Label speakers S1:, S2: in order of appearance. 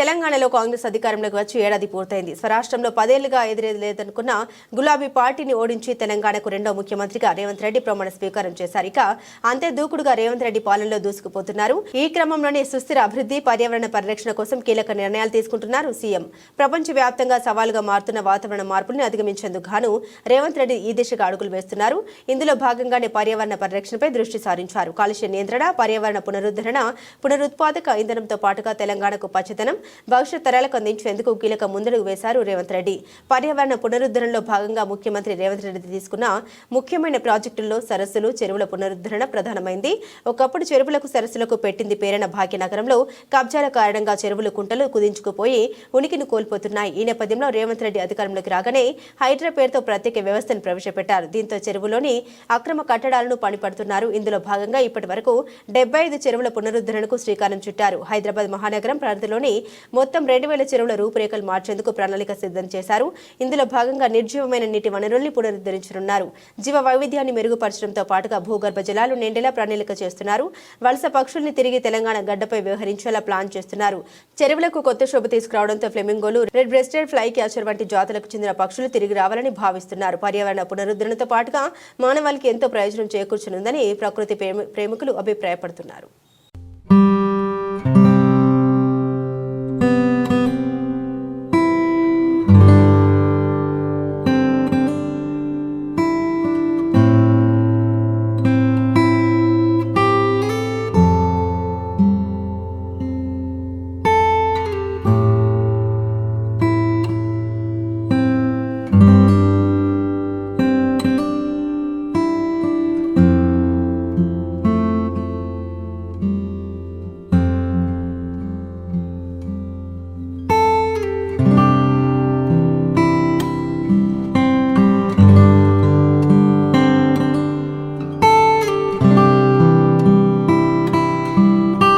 S1: తెలంగాణలో కాంగ్రెస్ అధికారంలోకి వచ్చి ఏడాది పూర్తయింది. స్వరాష్ట్రంలో పదేళ్ళుగా ఎదురేదనుకున్న గులాబీ పార్టీని ఓడించి తెలంగాణకు రెండో ముఖ్యమంత్రిగా రేవంత్ రెడ్డి ప్రమాణ స్వీకారం చేశారు. ఇక అంతే దూకుడుగా రేవంత్ రెడ్డి పాలనలో దూసుకుపోతున్నారు. ఈ క్రమంలోనే సుస్థిర అభివృద్ధి పర్యావరణ పరిరక్షణ కోసం కీలక నిర్ణయాలు తీసుకుంటున్నారు సీఎం. ప్రపంచవ్యాప్తంగా సవాలుగా మారుతున్న వాతావరణ మార్పుల్ని అధిగమించేందుకు గాను రేవంత్ రెడ్డి ఈ దిశగా అడుగులు వేస్తున్నారు. ఇందులో భాగంగానే పర్యావరణ పరిరక్షణపై దృష్టి సారించారు. కాలుష్య నియంత్రణ పర్యావరణ పునరుద్ధరణ పునరుత్పాదక ఇంధనంతో పాటుగా తెలంగాణకు పచ్చదనం భవిష్యత్ తరాలకు అందించేందుకు కీలక ముందడుగు వేశారు రేవంత్ రెడ్డి. పర్యావరణ పునరుద్ధరణలో భాగంగా ముఖ్యమంత్రి రేవంత్ రెడ్డి తీసుకున్న ముఖ్యమైన ప్రాజెక్టుల్లో సరస్సులు చెరువుల పునరుద్ధరణ ప్రధానమైంది. ఒకప్పుడు చెరువులకు సరస్సులకు పెట్టింది పేరైన భాగ్యనగరంలో కబ్జాల కారణంగా చెరువులు కుంటలు కుదించుకుపోయి ఉనికిని కోల్పోతున్నాయి. ఈ నేపథ్యంలో రేవంత్ రెడ్డి అధికారంలోకి రాగానే హైడ్రా పేరుతో ప్రత్యేక వ్యవస్థను ప్రవేశపెట్టారు. దీంతో చెరువులోని అక్రమ కట్టడాలను పనిపడుతున్నారు. ఇందులో భాగంగా ఇప్పటి వరకు డెబ్బై ఐదు చెరువుల పునరుద్ధరణకు శ్రీకారం చుట్టారు. హైదరాబాద్ మహానగరం పరిధిలోని మొత్తం రెండు వేల చెరువుల రూపురేఖలు మార్చేందుకు ప్రణాళిక సిద్ధం చేశారు. ఇందులో భాగంగా నిర్జీవమైన నీటి వనరుల్ని పునరుద్ధరించనున్నారు. జీవ వైవిధ్యాన్ని మెరుగుపరచడంతో పాటుగా భూగర్భ జలాలు నిండేలా ప్రణాళిక చేస్తున్నారు. వలస పక్షుల్ని తిరిగి తెలంగాణ గడ్డపై వ్యవహరించేలా ప్లాన్ చేస్తున్నారు. చెరువులకు కొత్త శోభ తీసుకురావడంతో ఫ్లెమింగోలు రెడ్ బ్రెస్టెడ్ ఫ్లై క్యాచర్ వంటి జాతులకు చెందిన పక్షులు తిరిగి రావాలని భావిస్తున్నారు. పర్యావరణ పునరుద్ధరణతో పాటుగా మానవాళికి ఎంతో ప్రయోజనం చేకూర్చనుందని ప్రకృతి ప్రేమికులు అభిప్రాయపడుతున్నారు.